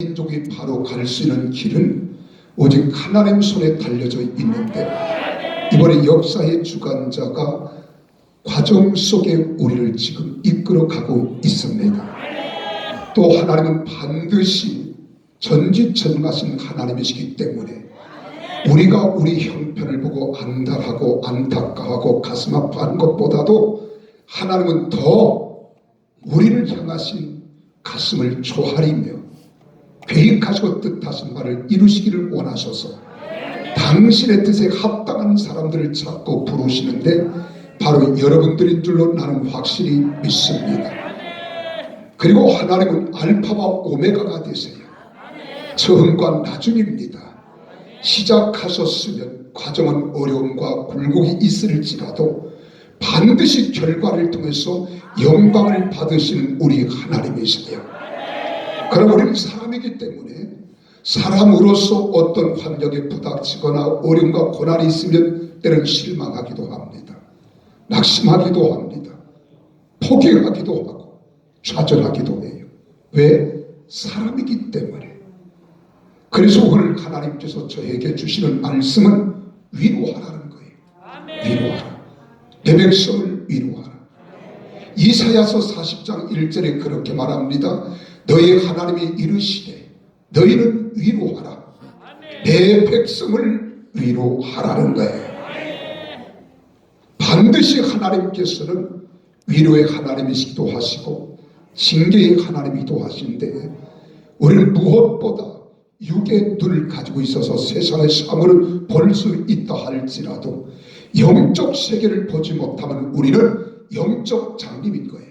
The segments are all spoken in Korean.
민족이 바로 갈 수 있는 길은 오직 하나님 손에 달려져 있는데 이번에 역사의 주관자가 과정 속에 우리를 지금 이끌어가고 있습니다. 또 하나님은 반드시 전지전능하신 하나님이시기 때문에 우리가 우리 형편을 보고 안달하고 안타까워하고 가슴 아파하는 것보다도 하나님은 더 우리를 향하신 가슴을 조아리며 계획하시고 뜻하신 바를 이루시기를 원하셔서 당신의 뜻에 합당한 사람들을 찾고 부르시는데 바로 여러분들인 줄로 나는 확실히 믿습니다. 그리고 하나님은 알파와 오메가가 되세요. 처음과 나중입니다. 시작하셨으면 과정은 어려움과 굴곡이 있을지라도 반드시 결과를 통해서 영광을 받으시는 우리 하나님이시네요. 그럼 우리는 사람이기 때문에 사람으로서 어떤 환경에 부닥치거나 어려움과 고난이 있으면 때는 실망하기도 합니다. 낙심하기도 합니다. 포기하기도 하고 좌절하기도 해요. 왜? 사람이기 때문에. 그래서 오늘 하나님께서 저에게 주시는 말씀은 위로하라는 거예요. 위로하라. 내 백성을 위로하라. 이사야서 40장 1절에 그렇게 말합니다. 너희 하나님이 이르시되 너희는 위로하라. 내 백성을 위로하라는 거예요. 반드시 하나님께서는 위로의 하나님이시기도 하시고 징계의 하나님이기도 하신데 우리는 무엇보다 육의 눈을 가지고 있어서 세상의 사물을 볼 수 있다 할지라도 영적 세계를 보지 못하면 우리는 영적 장님인 거예요.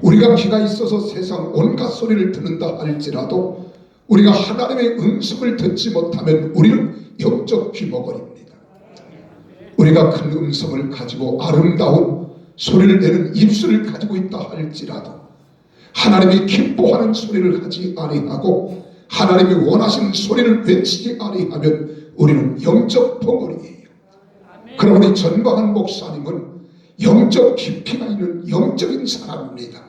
우리가 귀가 있어서 세상 온갖 소리를 듣는다 할지라도 우리가 하나님의 음성을 듣지 못하면 우리는 영적 귀머거리입니다. 우리가 큰 음성을 가지고 아름다운 소리를 내는 입술을 가지고 있다 할지라도 하나님이 기뻐하는 소리를 하지 아니하고 하나님이 원하시는 소리를 외치지 아니하면 우리는 영적 벙어리예요. 그럼 우리 전광한 목사님은 영적 깊이가 있는 영적인 사람입니다.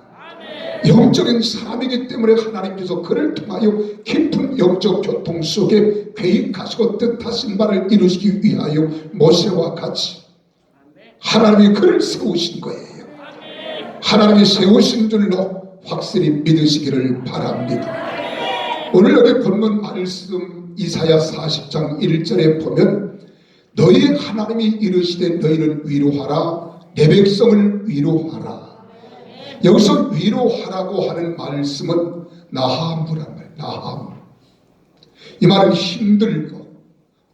영적인 사람이기 때문에 하나님께서 그를 통하여 깊은 영적 교통 속에 계획하시고 뜻하신 바를 이루시기 위하여 모세와 같이 하나님이 그를 세우신 거예요. 하나님이 세우신 줄로 확실히 믿으시기를 바랍니다. 오늘 여기 본문 말씀 이사야 40장 1절에 보면 너희 하나님이 이르시되 너희는 위로하라 내 백성을 위로하라 여기서 위로하라고 하는 말씀은 나하무란 말 나하무 이 말은 힘들고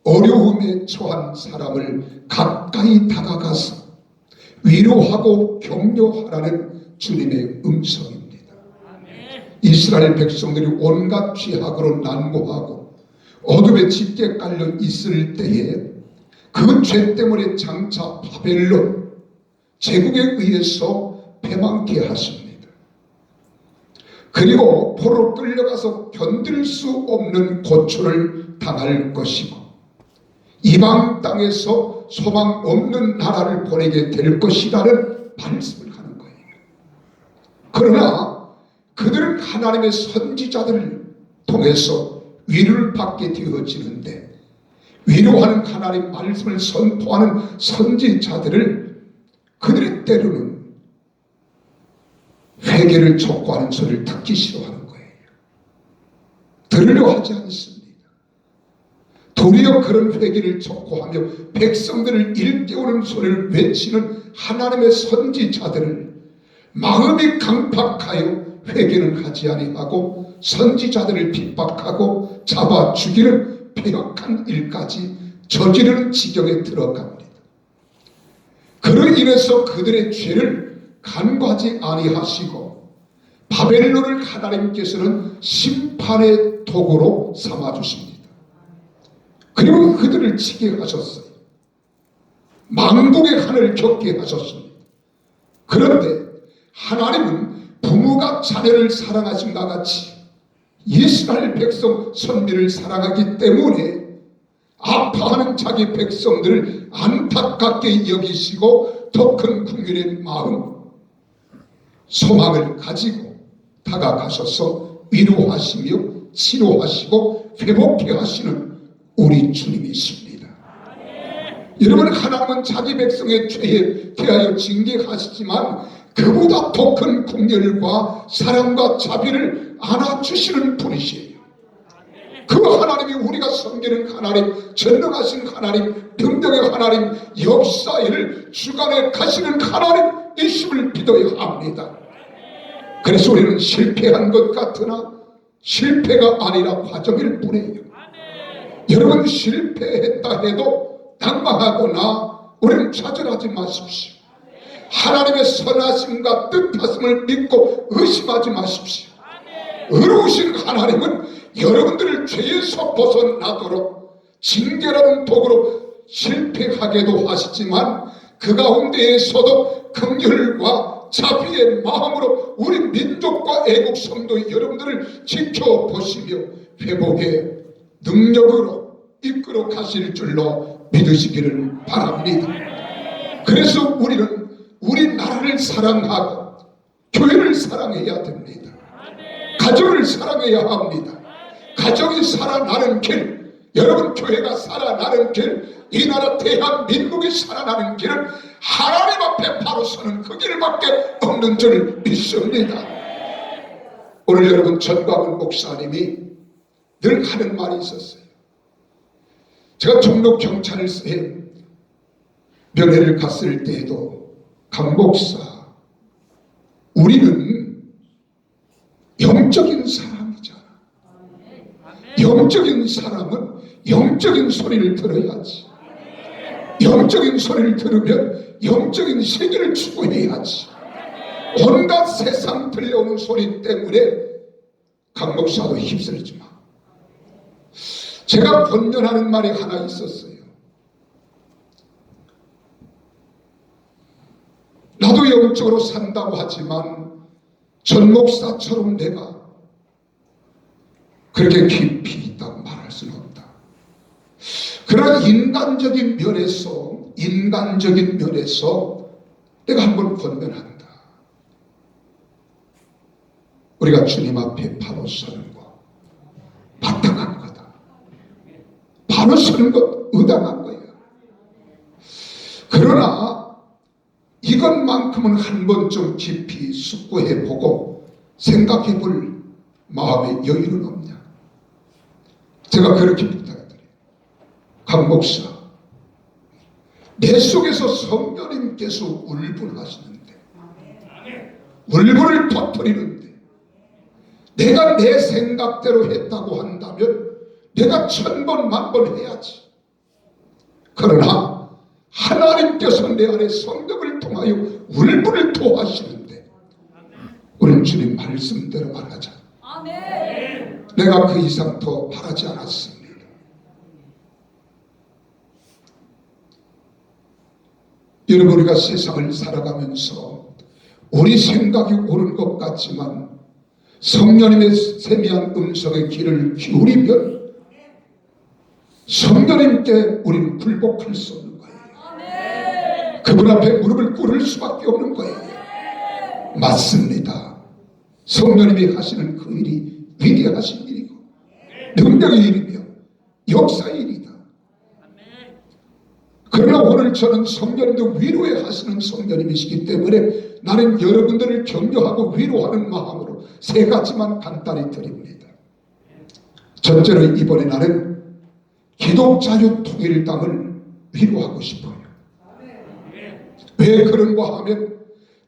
어려움에 처한 사람을 가까이 다가가서 위로하고 격려하라는 주님의 음성입니다. 이스라엘 백성들이 온갖 죄악으로 난무하고 어둠에 짙게 깔려 있을 때에 그 죄 때문에 장차 바벨론 제국에 의해서 패망케 하십니다. 그리고 포로 끌려가서 견딜 수 없는 고초를 당할 것이고 이방 땅에서 소망 없는 나라를 보내게 될 것이라는 말씀을 하는 거예요. 그러나 그들은 하나님의 선지자들을 통해서 위로를 받게 되어지는데 위로하는 하나님 말씀을 선포하는 선지자들을 그들의 때로는 회개를 촉구하는 소리를 듣기 싫어하는 거예요. 들으려 하지 않습니다. 도리어 그런 회개를 촉구하며 백성들을 일깨우는 소리를 외치는 하나님의 선지자들을 마음이 강팍하여 회개는 하지 아니하고 선지자들을 핍박하고 잡아 죽이는 폐역한 일까지 저지르는 지경에 들어갑니다. 그로 인해서 그들의 죄를 간과하지 아니하시고 바벨론을 하나님께서는 심판의 도구로 삼아 주십니다. 그리고 그들을 치게 하셨어요. 망국의 한을 겪게 하셨습니다. 그런데 하나님은 부모가 자녀를 사랑하신과 같이 이스라엘 백성 선비를 사랑하기 때문에 아파하는 자기 백성들을 안타깝게 여기시고 더 큰 국민의 마음 소망을 가지고 다가가셔서 위로하시며 치료하시고 회복해 하시는 우리 주님이 있습니다. 여러분 하나님은 자기 백성의 죄에 대하여 징계하시지만 그보다 더큰 긍휼과 사랑과 자비를 안아주시는 분이시에요. 그 하나님이 우리가 섬기는 하나님, 전능하신 하나님, 능력의 하나님, 역사를 주관해 가시는 하나님이심을 믿어야 합니다. 그래서 우리는 실패한 것 같으나 실패가 아니라 과정일 뿐이에요. 여러분 실패했다 해도 낭망하거나 우리는 좌절하지 마십시오. 하나님의 선하심과 뜻하심을 믿고 의심하지 마십시오. 의로우신 하나님은 여러분들을 죄에서 벗어나도록 징계라는 도구로 실패하게도 하시지만 그 가운데에서도 긍휼과 자비의 마음으로 우리 민족과 애국 성도 여러분들을 지켜보시며 회복의 능력으로 이끌어 가실 줄로 믿으시기를 바랍니다. 그래서 우리는 우리나라를 사랑하고 교회를 사랑해야 됩니다. 가정을 사랑해야 합니다. 가정이 살아나는 길, 여러분 교회가 살아나는 길, 이 나라 대한민국이 살아나는 길은 하나님 앞에 바로 서는 그 길밖에 없는 줄 믿습니다. 오늘 여러분 전광훈 목사님이 늘 하는 말이 있었어요. 제가 종로 경찰서에 면회를 갔을 때에도 강 목사, 우리는 영적인 사람이잖아. 영적인 사람은 영적인 소리를 들어야지. 영적인 소리를 들으면 영적인 세계를 추구해야지. 온갖 세상 들려오는 소리 때문에 강 목사도 휩쓸지 마. 제가 권면하는 말이 하나 있었어요. 나도 영적으로 산다고 하지만 전 목사처럼 내가 그렇게 깊이 있다고. 그러나 인간적인 면에서 인간적인 면에서 내가 한번 권면한다. 우리가 주님 앞에 바로 서는 것 마땅한 거다. 바로 서는 것 의당한 거야. 그러나 이것만큼은 한번좀 깊이 숙고해 보고 생각해 볼 마음의 여유는 없냐? 제가 그렇게 강 목사, 내 속에서 성령님께서 울분하시는데, 울분을 터뜨리는데, 내가 내 생각대로 했다고 한다면 내가 천 번, 만번 해야지. 그러나 하나님께서 내 안에 성령을 통하여 울분을 토하시는데 우리는 주님 말씀대로 말하자. 내가 그 이상 더 바라지 않았습니다. 여러분 우리가 세상을 살아가면서 우리 생각이 옳은 것 같지만 성령님의 세미한 음성의 귀를 기울이면 성령님께 우리는 굴복할 수 없는 거예요. 그분 앞에 무릎을 꿇을 수밖에 없는 거예요. 맞습니다. 성령님이 하시는 그 일이 위대하신 일이고 능력의 일이며 역사의 일이다. 그러나 오늘 저는 성령님도 위로해 하시는 성령님이시기 때문에 나는 여러분들을 격려하고 위로하는 마음으로 세 가지만 간단히 드립니다. 첫째로 이번에 나는 기독 자유 통일당을 위로하고 싶어요. 왜 그런가 하면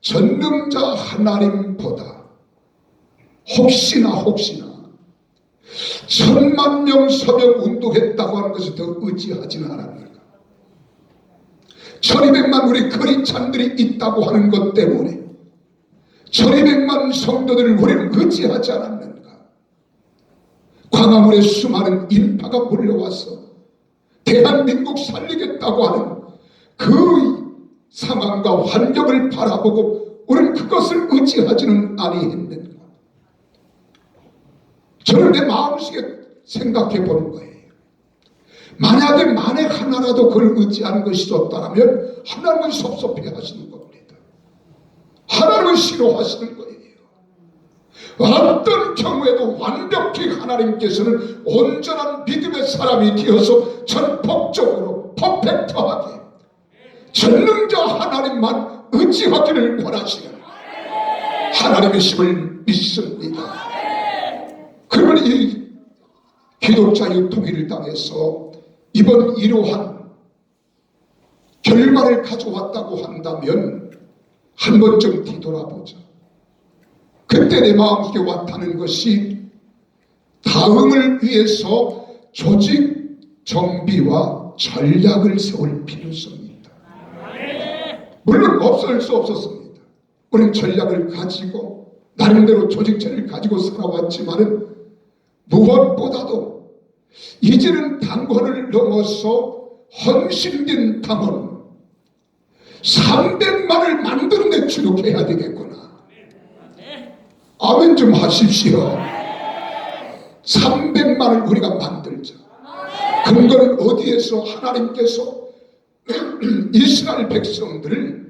전능자 하나님보다 혹시나 혹시나 천만 명 서명 운동했다고 하는 것이 더 의지하지는 않았는가 천이백만 우리 크리찬들이 있다고 하는 것 때문에 천이백만 성도들을 우리는 의지하지 않았는가 광화문에 수많은 인파가 몰려와서 대한민국 살리겠다고 하는 그 상황과 환경을 바라보고 우리는 그것을 의지하지는 아니했는가. 저는 내 마음속에 생각해 보는 거예요. 만약에 만에 하나라도 그걸 의지하는 것이 없다면 하나님은 섭섭해 하시는 겁니다. 하나님은 싫어하시는 거예요. 어떤 경우에도 완벽히 하나님께서는 온전한 믿음의 사람이 되어서 전폭적으로 퍼펙트하게 전능자 하나님만 의지하기를 원하시는 하나님의 힘을 믿습니다. 그러면 이 기독자 유 통일을 당해서 이번 이러한 결과를 가져왔다고 한다면 한 번쯤 뒤돌아보자. 그때 내 마음속에 와타는 것이 다음을 위해서 조직 정비와 전략을 세울 필요성이 있다. 물론 없을 수 없었습니다. 우리는 전략을 가지고 나름대로 조직체를 가지고 살아왔지만은 무엇보다도 이제는 당원을 넘어서 헌신된 당원 300만을 만드는 데 주력해야 되겠구나. 아멘 좀 하십시오. 300만을 우리가 만들자. 근거는 어디에서 하나님께서 이스라엘 백성들을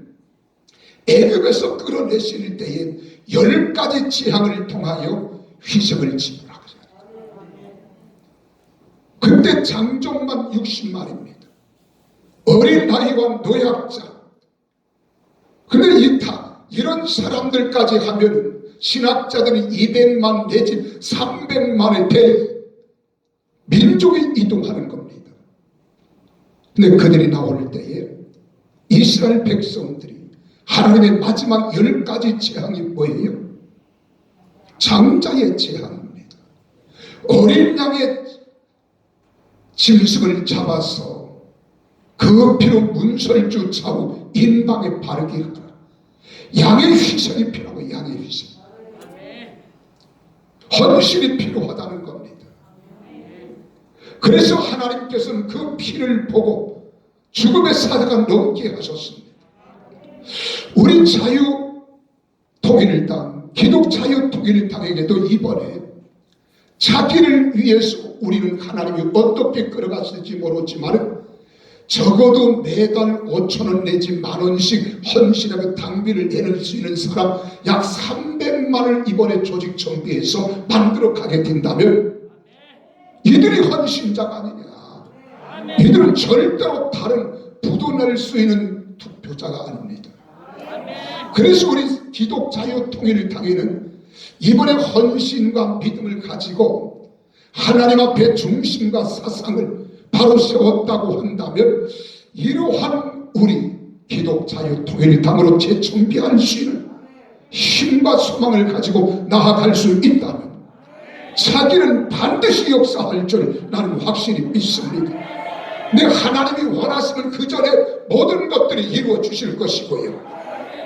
애굽에서 끌어내실 때에 열 가지 재앙을 통하여 희생을 지불하고자. 그때 장정만 60만입니다. 어린 나이와 노약자. 근데 이 다, 이런 사람들까지 하면은 신학자들이 200만 내지 300만의 대 민족이 이동하는 겁니다. 근데 그들이 나올 때에 이스라엘 백성들이 하나님의 마지막 열 가지 재앙이 뭐예요? 장자의 재앙입니다. 어린 양의 짐승을 잡아서 그 피로 문설주 좌우 인방에 바르게 하라. 양의 희생이 필요하고 양의 희생. 헌신이 필요하다는 겁니다. 그래서 하나님께서는 그 피를 보고 죽음의 사자가 넘게 하셨습니다. 우리 자유 통일당, 기독 자유 통일당에게도 이번에 자기를 위해서 우리는 하나님이 어떻게 끌어갔을지 모르지만 적어도 매달 5천 원 내지 만 원씩 헌신하고 당비를 내는 수 있는 사람 약 300만을 이번에 조직 정비해서 만들어 가게 된다면 이들이 헌신자가 아니냐. 이들은 절대로 다른 부도낼 수 있는 투표자가 아닙니다. 그래서 우리 기독 자유 통일을 당에는 이번에 헌신과 믿음을 가지고 하나님 앞에 중심과 사상을 바로 세웠다고 한다면 이러한 우리 기독 자유 통일 당으로 재정비할 수 있는 힘과 소망을 가지고 나아갈 수 있다면 자기는 반드시 역사할 줄 나는 확실히 믿습니다. 내 하나님이 원하시면 그 전에 모든 것들이 이루어 주실 것이고요.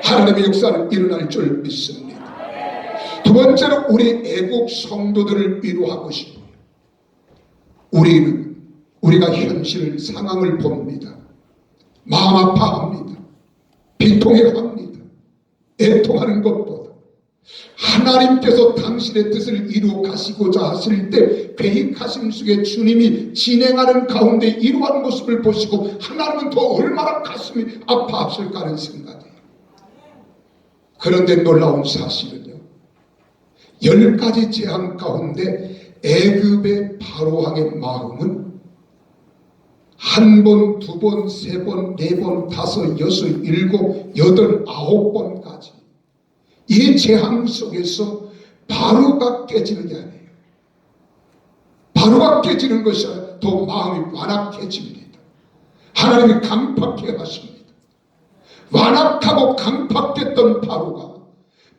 하나님의 역사는 일어날 줄 믿습니다. 두 번째로 우리 애국 성도들을 위로하고 싶어요. 우리는 우리가 현실 상황을 봅니다. 마음 아파합니다. 비통해합니다. 애통하는 것보다 하나님께서 당신의 뜻을 이루어 가시고자 하실 때 계획하심 속에 주님이 진행하는 가운데 이러한 모습을 보시고 하나님은 더 얼마나 가슴이 아파하실까 하는 생각이에요. 그런데 놀라운 사실은요. 열 가지 재앙 가운데 애굽의 바로왕의 마음은 한 번, 두 번, 세 번, 네 번, 다섯, 여섯, 일곱, 여덟, 아홉 번까지 이 재앙 속에서 바로가 깨지는 게 아니에요. 바로가 깨지는 것이 더 마음이 완악해집니다. 하나님이 강팍해 하십니다. 완악하고 강팍했던 바로가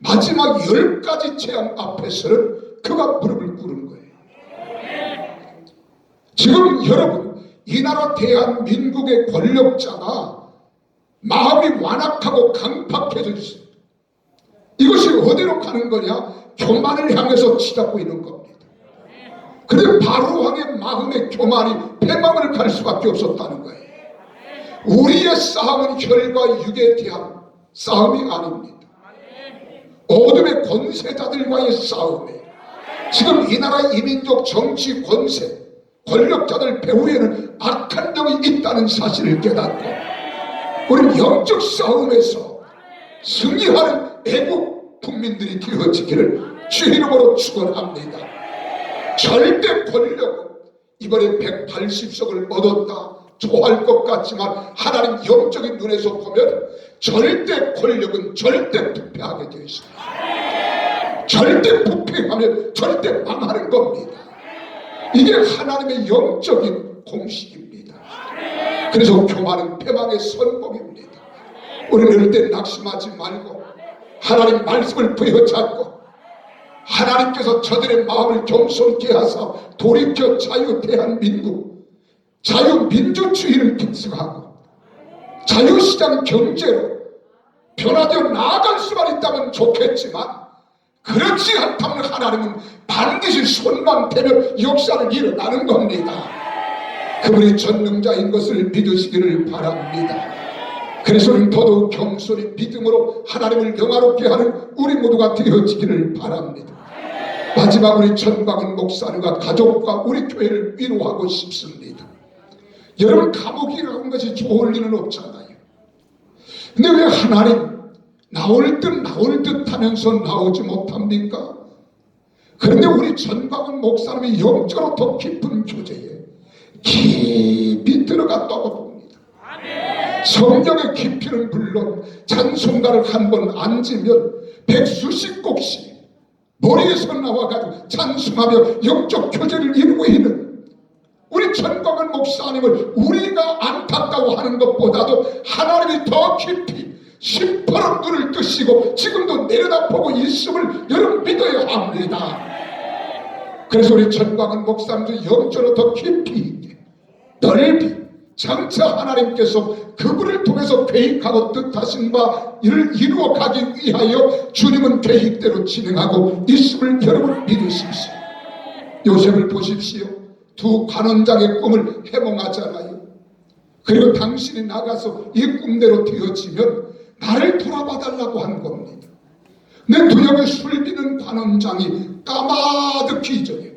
마지막 열 가지 재앙 앞에서는 그가 무릎을 꿇은 거예요. 지금 여러분 이 나라 대한민국의 권력자가 마음이 완악하고 강팍해져 있어요. 이것이 어디로 가는 거냐? 교만을 향해서 치닫고 있는 겁니다. 그래 바로 왕의 마음의 교만이 패망을 갈 수밖에 없었다는 거예요. 우리의 싸움은 혈과 육에 대한 싸움이 아닙니다. 어둠의 권세자들과의 싸움이에요. 지금 이 나라 이민족 정치 권세 권력자들 배후에는 악한 영이 있다는 사실을 깨닫고 우리는 영적 싸움에서 승리하는 애국 국민들이 되어지기를 주 이름으로 축원합니다. 절대 권력은 이번에 180석을 얻었다 좋아할 것 같지만 하나님 영적인 눈에서 보면 절대 권력은 절대 부패하게 되어 있습니다. 절대 부패하면 절대 망하는 겁니다. 이게 하나님의 영적인 공식입니다. 그래서 교만은 패망의 선봉입니다. 우리는 이럴 때 낙심하지 말고 하나님 말씀을 부여잡고 하나님께서 저들의 마음을 겸손케 하사 돌이켜 자유 대한민국 자유민주주의를 계승하고 자유시장 경제로 변화되어 나아갈 수만 있다면 좋겠지만 그렇지 않다면 하나님은 반드시 손만 대면 역사는 일어나는 겁니다. 그분이 전능자인 것을 믿으시기를 바랍니다. 그래서 우리는 더더욱 겸손히 믿음으로 하나님을 영화롭게 하는 우리 모두가 되어지기를 바랍니다. 마지막 우리 전광훈 목사님과 가족과 우리 교회를 위로하고 싶습니다. 여러분 감옥이라는 것이 좋을 리는 없잖아요. 근데 왜 하나님 나올 듯 나올 듯 하면서 나오지 못합니까? 그런데 우리 전광훈 목사님이 영적으로 더 깊은 교제에 깊이 들어갔다고 봅니다. 성령의 깊이는 물론 찬송가를 한 번 앉으면 백수십 곡씩 머리에서 나와가지고 찬송하며 영적 교제를 이루고 있는 우리 전광훈 목사님을 우리가 안타까워 하는 것보다도 하나님이 더 깊이 심파른 눈을 뜨시고 지금도 내려다보고 있음을 여러분 믿어야 합니다. 그래서 우리 전광훈 목사님도 영적으로 더 깊이 있게 넓이 장차 하나님께서 그분을 통해서 계획하고 뜻하신 바 이를 이루어 가기 위하여 주님은 계획대로 진행하고 있음을 여러분 믿으십시오. 요셉을 보십시오. 두 관원장의 꿈을 해몽하잖아요. 그리고 당신이 나가서 이 꿈대로 되어지면 나를 돌아봐 달라고 한 겁니다. 내 두역에 술 비는 관원장이 까마득히 잊어요.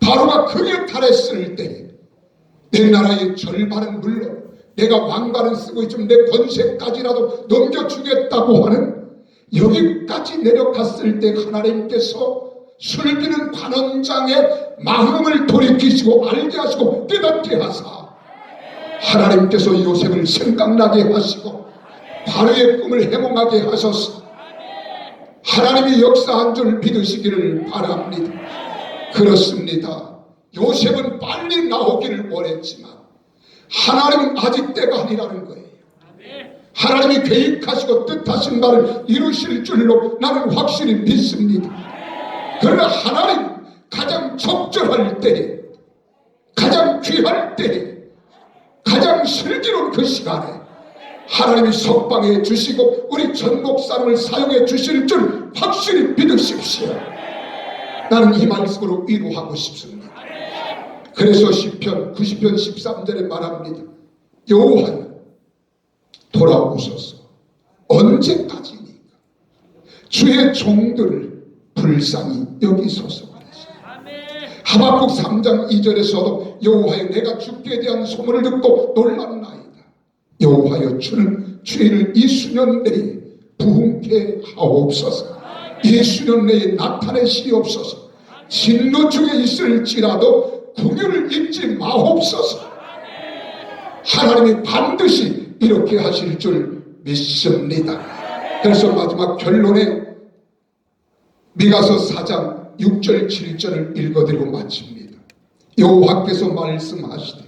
바로가 그에 달했을 때 내 나라의 절반은 물론 내가 왕관은 쓰고 있지만 내 권세까지라도 넘겨주겠다고 하는 여기까지 내려갔을 때 하나님께서 술비는 관원장의 마음을 돌이키시고 알게 하시고 깨닫게 하사 하나님께서 요셉을 생각나게 하시고 바로의 꿈을 해몽하게 하셔서 하나님이 역사한 줄 믿으시기를 바랍니다. 그렇습니다. 요셉은 빨리 나오기를 원했지만 하나님은 아직 때가 아니라는 거예요. 하나님이 계획하시고 뜻하신 바를 이루실 줄로 나는 확실히 믿습니다. 그러나 하나님 가장 적절할 때, 가장 귀할 때, 가장 슬기로운 그 시간에 하나님이 석방해 주시고 우리 전 목사님을 사용해 주실 줄 확실히 믿으십시오. 나는 이 말씀으로 위로하고 싶습니다. 그래서 시편 90편 13절에 말합니다. 여호와여 돌아오소서 언제까지니까 주의 종들을 불쌍히 여기소서. 하박국 3장 2절에서도 여호와여 내가 주께 대한 소문을 듣고 놀랐나이다. 여호와여 주는 주의를 이 수년 내에 부흥케 하옵소서. 이 수년 내에 나타내시옵소서. 진노 중에 있을지라도 궁유를 잊지 마옵소서. 하나님이 반드시 이렇게 하실 줄 믿습니다. 그래서 마지막 결론에 미가서 4장 6절 7절을 읽어드리고 마칩니다. 여호와께서 말씀하시되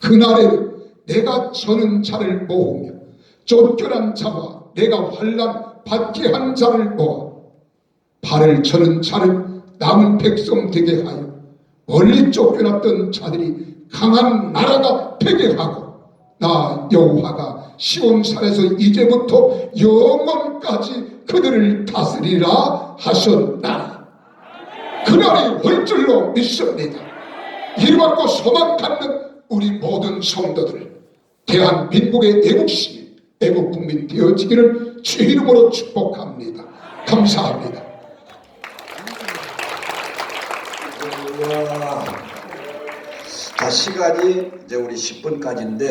그날에 내가 저는 자를 모으며 쫓겨난 자와 내가 환란 받게 한 자를 모아 발을 저는 자를 남은 백성 되게 하여 멀리 쫓겨났던 자들이 강한 나라가 되게 하고 나 여호와가 시온산에서 이제부터 영원까지 그들을 다스리라 하셨나니 그날이 올 줄로 믿습니다. 이루받고 소망 갖는 우리 모든 성도들 대한민국의 애국시 애국 국민 되어지기를 주 이름으로 축복합니다. 감사합니다. 자, 시간이 이제 우리 10분까지인데